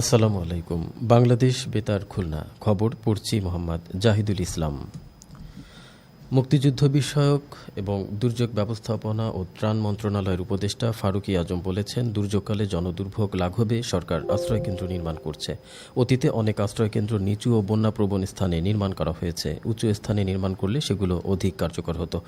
আসসালামু আলাইকুম। বাংলাদেশ বেতার খুলনা খবর পড়ছি মোহাম্মদ জাহিদুল ইসলাম। মুক্তিযুদ্ধ বিষয়ক এবং দুর্যোগ ব্যবস্থাপনা ও ত্রাণ মন্ত্রণালয়ের উপদেষ্টা ফারুকি আজম বলেছেন, দুর্যোগকালে জনদুর্ভোগ লাঘবে, সরকার আশ্রয়কেন্দ্র নির্মাণ করছে। অতীতে অনেক আশ্রয়কেন্দ্র নিচু ও বন্যাপ্রবণ স্থানে নির্মাণ করা হয়েছে। উঁচু স্থানে নির্মাণ করলে সেগুলো অধিক কার্যকর হতো।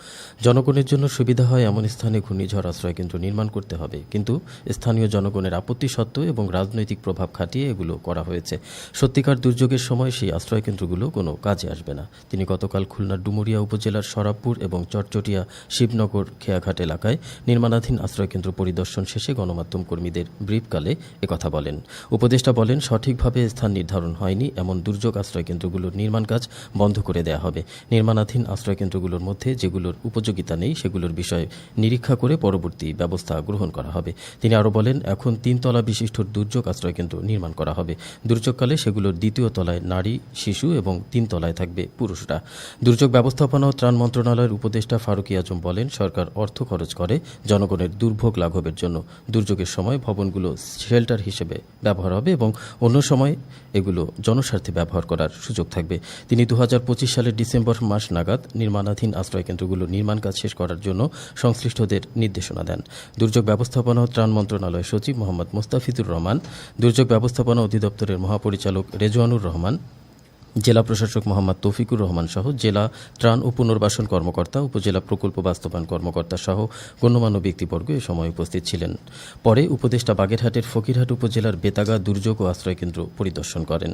জনগণের জন্য সুবিধা হয় এমন স্থানে ঘূর্ণিঝড় আশ্রয়কেন্দ্র নির্মাণ করতে হবে। কিন্তু স্থানীয় জনগণের আপত্তি সত্ত্বেও এবং রাজনৈতিক প্রভাব খাটিয়ে এগুলো করা হয়েছে। সত্যিকার দুর্যোগের সময় সেই আশ্রয়কেন্দ্রগুলো কোনো কাজে আসবে না। তিনি গতকাল খুলনার ডুমুরিয়া উপজেলার সরাবপুর এবং চটচটিয়া শিবনগর খেয়াঘাট এলাকায় নির্মাণাধীন আশ্রয়কেন্দ্র পরিদর্শন শেষে গণমাধ্যম কর্মীদের ব্রিফকালে একথা বলেন। উপদেষ্টা বলেন, সঠিকভাবে স্থান নির্ধারণ হয়নি, এমন দুর্যোগ আশ্রয়কেন্দ্রগুলোর নির্মাণ কাজ বন্ধ করে দেওয়া হবে। নির্মাণাধীন আশ্রয়কেন্দ্রগুলোর মধ্যে যেগুলোর উপযোগিতা নেই, সেগুলোর বিষয়ে নিরীক্ষা করে পরবর্তী ব্যবস্থা গ্রহণ করা হবে। তিনি আরও বলেন, এখন তিনতলা বিশিষ্ট দুর্যোগ আশ্রয়কেন্দ্র নির্মাণ করা হবে। দুর্যোগকালে সেগুলোর দ্বিতীয় তলায় নারী, শিশু এবং তিন তলায় থাকবে পুরুষরা। দুর্যোগ ব্যবস্থাপনা ও ত্রাণ মন্ত্রণালয়ের উপদেষ্টা ফারুকি আজম বলেন, সরকার অর্থ খরচ করে, জনগণের দুর্ভোগ লাঘবের জন্য দুর্যোগের সময় ভবনগুলো শেল্টার হিসেবে ব্যবহার হবে এবং অন্য সময় এগুলো জনস্বার্থে ব্যবহার করার সুযোগ থাকবে। তিনি দু হাজার পঁচিশ সালের ডিসেম্বর মাস নাগাদ নির্মাণাধীন আশ্রয়কেন্দ্রগুলো নির্মাণ কাজ শেষ করার জন্য সংশ্লিষ্টদের নির্দেশনা দেন। দুর্যোগ ব্যবস্থাপনা ও ত্রাণ মন্ত্রণালয়ের সচিব মোহাম্মদ মুস্তাফিজুর রহমান, দুর্যোগ ব্যবস্থাপনা অধিদপ্তরের মহাপরিচালক রেজওয়ানুর রহমান জেলা প্রশাসক মোহাম্মদ তৌফিকুর রহমান সহ জেলা ত্রাণ ও পুনর্বাসন কর্মকর্তা, উপজেলা প্রকল্প বাস্তবায়ন কর্মকর্তা সহ গণ্যমান্য ব্যক্তিবর্গ এ সময় উপস্থিত ছিলেন। পরে উপদেষ্টা বাগেরহাটের ফকিরহাট উপজেলার বেতাগা দুর্যোগ ও আশ্রয়কেন্দ্র পরিদর্শন করেন।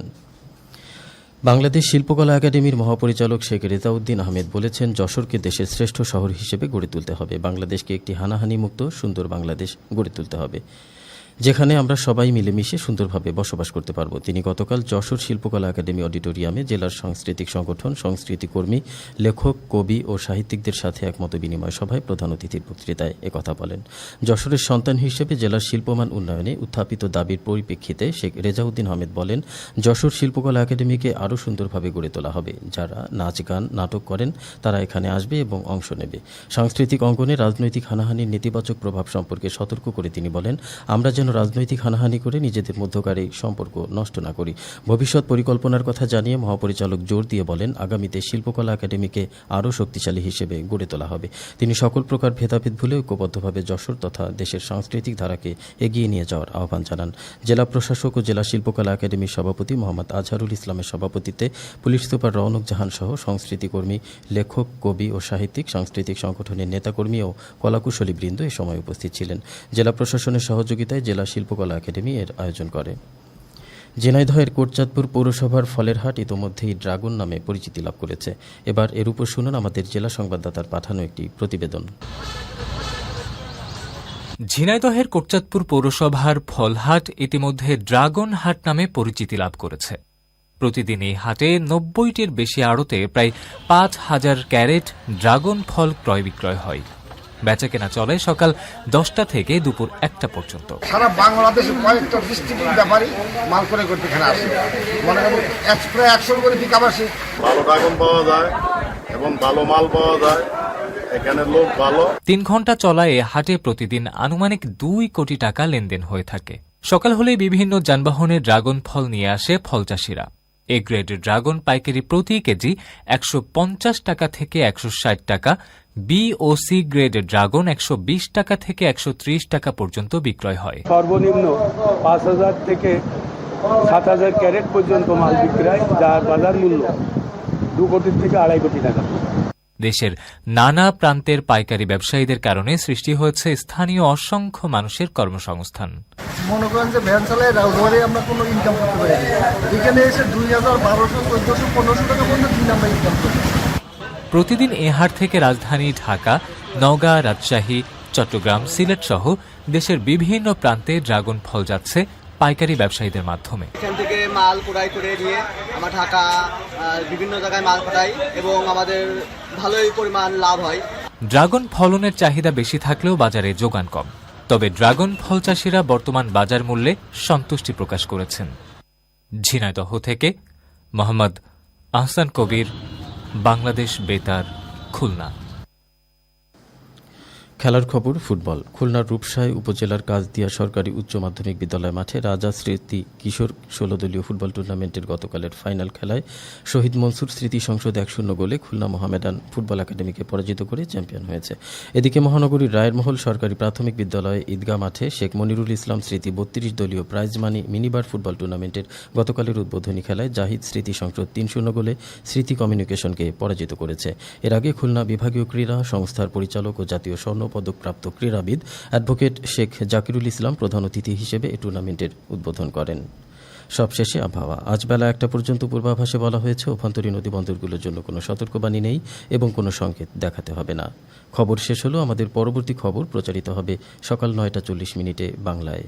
বাংলাদেশ শিল্পকলা একাডেমির মহাপরিচালক শেখ রেজাউদ্দিন আহমেদ বলেছেন, যশোরকে দেশের শ্রেষ্ঠ শহর হিসেবে গড়ে তুলতে হবে। বাংলাদেশকে একটি হানাহানি মুক্ত সুন্দর বাংলাদেশ গড়ে তুলতে হবে। যেখানে আমরা সবাই মিলেমিশে সুন্দরভাবে বসবাস করতে পারব। তিনি গতকাল যশোর শিল্পকলা একাডেমি অডিটোরিয়ামে জেলার সাংস্কৃতিক সংগঠন, সংস্কৃতি কর্মী, লেখক, কবি ও সাহিত্যিকদের সাথে একমত বিনিময় সভায় প্রধান অতিথির বক্তৃতায় একথা বলেন। যশোরের সন্তান হিসেবে জেলার শিল্পমান উন্নয়নে উত্থাপিত দাবির পরিপ্রেক্ষিতে শেখ রেজাউদ্দিন আহমেদ বলেন, যশোর শিল্পকলা একাডেমিকে আরও সুন্দরভাবে গড়ে তোলা হবে। যারা নাচ, গান, নাটক করেন, তারা এখানে আসবে এবং অংশ নেবে। সাংস্কৃতিক অঙ্গনে রাজনৈতিক হানাহানির নেতিবাচক প্রভাব সম্পর্কে সতর্ক করে তিনি বলেন, আমরা যেন রাজনৈতিক হানাহানি করে নিজেদের মধ্যকার এই সম্পর্ক নষ্ট না করি। ভবিষ্যৎ পরিকল্পনার কথা জানিয়ে মহাপরিচালক জোর দিয়ে বলেন, আগামীতে শিল্পকলা একাডেমিকে আরও শক্তিশালী হিসেবে গড়ে তোলা হবে। তিনি সকল প্রকার ভেদাভেদ ভুলে ঐক্যবদ্ধভাবে যশোর তথা দেশের সাংস্কৃতিক ধারাকে এগিয়ে নিয়ে যাওয়ার আহ্বান জানান। জেলা প্রশাসক ও জেলা শিল্পকলা একাডেমির সভাপতি মোহাম্মদ আজহারুল ইসলামের সভাপতিত্বে পুলিশ সুপার রওনক জাহান সহ সংস্কৃতিকর্মী লেখক, কবি ও সাহিত্যিক, সাংস্কৃতিক সংগঠনের নেতাকর্মী ও কলাকুশলী বৃন্দ এ সময় উপস্থিত ছিলেন। জেলা প্রশাসনের সহযোগিতায় জেলা শিল্পকলা একাডেমি এর আয়োজন করে। ঝিনাইদহের কোটচাঁদপুর পৌরসভার ফলের হাট ইতোমধ্যেই ড্রাগন নামে পরিচিতি লাভ করেছে। এবার এর উপর শুনুন আমাদের জেলা সংবাদদাতার পাঠানো একটি প্রতিবেদন। ঝিনাইদহের কোটচাঁদপুর পৌরসভার ফলহাট ইতিমধ্যে ড্রাগন হাট নামে পরিচিতি লাভ করেছে। প্রতিদিন এই হাটে নব্বইটির বেশি আড়তে প্রায় পাঁচ হাজার ক্যারেট ড্রাগন ফল ক্রয় বিক্রয় হয়। বেচাকেনা চলে সকাল দশটা থেকে দুপুর একটা পর্যন্ত। সারা বাংলাদেশে কয়েকটা ডিস্ট্রিক্টের ব্যাপারে মাল করে করতে এখানে আসে। মনে প্রায় একশো করে পিক আসে ভালো ড্রাগন পাওয়া যায় এবং ভালো মাল পাওয়া যায়। এখানে লোক ভালো। তিন ঘণ্টা চলা এ হাটে প্রতিদিন আনুমানিক দুই কোটি টাকা লেনদেন হয়ে থাকে। সকাল হলে বিভিন্ন যানবাহনে ড্রাগন ফল নিয়ে আসে ফল চাষিরা। এ গ্রেডের ড্রাগন পাইকারি প্রতি কেজি একশো পঞ্চাশ টাকা থেকে একশো ষাট টাকা বি ও সি গ্রেডের ড্রাগন একশো বিশ টাকা থেকে একশো ত্রিশ টাকা পর্যন্ত বিক্রয় হয়। সর্বনিম্ন পাঁচ হাজার থেকে সাত হাজার ক্যারেট পর্যন্ত মাল বিক্রয়, যার বাজার মূল্য দু কোটি থেকে আড়াই কোটি টাকা। দেশের নানা প্রান্তের পাইকারি ব্যবসায়ীদের কারণে সৃষ্টি হয়েছে স্থানীয় অসংখ্য মানুষের কর্মসংস্থান। মনে করেন যে ভ্যান চালায় রাউডওয়ারে আমরা কোনো ইনকাম করতে পারি এখানে এসে দুই হাজার বারোশো চোদ্দোশো পনেরোশো টাকা পর্যন্ত দিন আমরা ইনকাম করি। প্রতিদিন এ হাট থেকে রাজধানী ঢাকা নওগাঁ রাজশাহী চট্টগ্রাম সিলেট সহ দেশের বিভিন্ন প্রান্তে ড্রাগন ফল যাচ্ছে পাইকারি ব্যবসায়ীদের মাধ্যমে। এখান থেকে মাল ক্রয় করে নিয়ে আমরা ঢাকা বিভিন্ন জায়গায় মাল পাঠাই এবং আমাদের ভালোই পরিমাণ লাভ হয়। ড্রাগন ফলনের চাহিদা বেশি থাকলেও বাজারে যোগান কম। তবে ড্রাগন ফল চাষিরা বর্তমান বাজার মূল্যে সন্তুষ্টি প্রকাশ করেছেন। ঝিনাইদহ থেকে মোহাম্মদ আহসান কবির, বাংলাদেশ বেতার, খুলনা। খেলার খবর, ফুটবল। খুলনার রূপসায় উপজেলার কাজদিয়া সরকারি উচ্চ মাধ্যমিক বিদ্যালয় মাঠে রাজা স্মৃতি কিশোর ষোলো দলীয় ফুটবল টুর্নামেন্টের গতকালের ফাইনাল খেলায় শহীদ মনসুর স্মৃতি সংসদ এক শূন্য গোলে খুলনা মোহামেডান ফুটবল একাডেমিকে পরাজিত করে চ্যাম্পিয়ন হয়েছে। এদিকে মহানগরীর রায়েরমহল সরকারি প্রাথমিক বিদ্যালয়ে ঈদগাহ মাঠে শেখ মনিরুল ইসলাম স্মৃতি বত্রিশ দলীয় প্রাইজ মানি মিনিবার ফুটবল টুর্নামেন্টের গতকালের উদ্বোধনী খেলায় জাহিদ স্মৃতি সংসদ তিন শূন্য গোলে স্মৃতি কমিউনিকেশনকে পরাজিত করেছে। এর আগে খুলনা বিভাগীয় ক্রীড়া সংস্থার পরিচালক ও জাতীয় স্বর্ণপদকপ্রাপ্ত ক্রীড়াবিদ অ্যাডভোকেট শেখ জাকিরুল ইসলাম প্রধান অতিথি হিসেবে এ টুর্নামেন্টের উদ্বোধন করেন। সবশেষে আবহাওয়া। আজ বেলা একটা পর্যন্ত পূর্বাভাসে বলা হয়েছে, অভ্যন্তরীণ নদী বন্দরগুলোর জন্য কোনো সতর্কবাণী নেই এবং কোনো সংকেত দেখাতে হবে না। খবর শেষ হলো, আমাদের পরবর্তী খবর প্রচারিত হবে সকাল নয়টা চল্লিশ মিনিটে বাংলায়।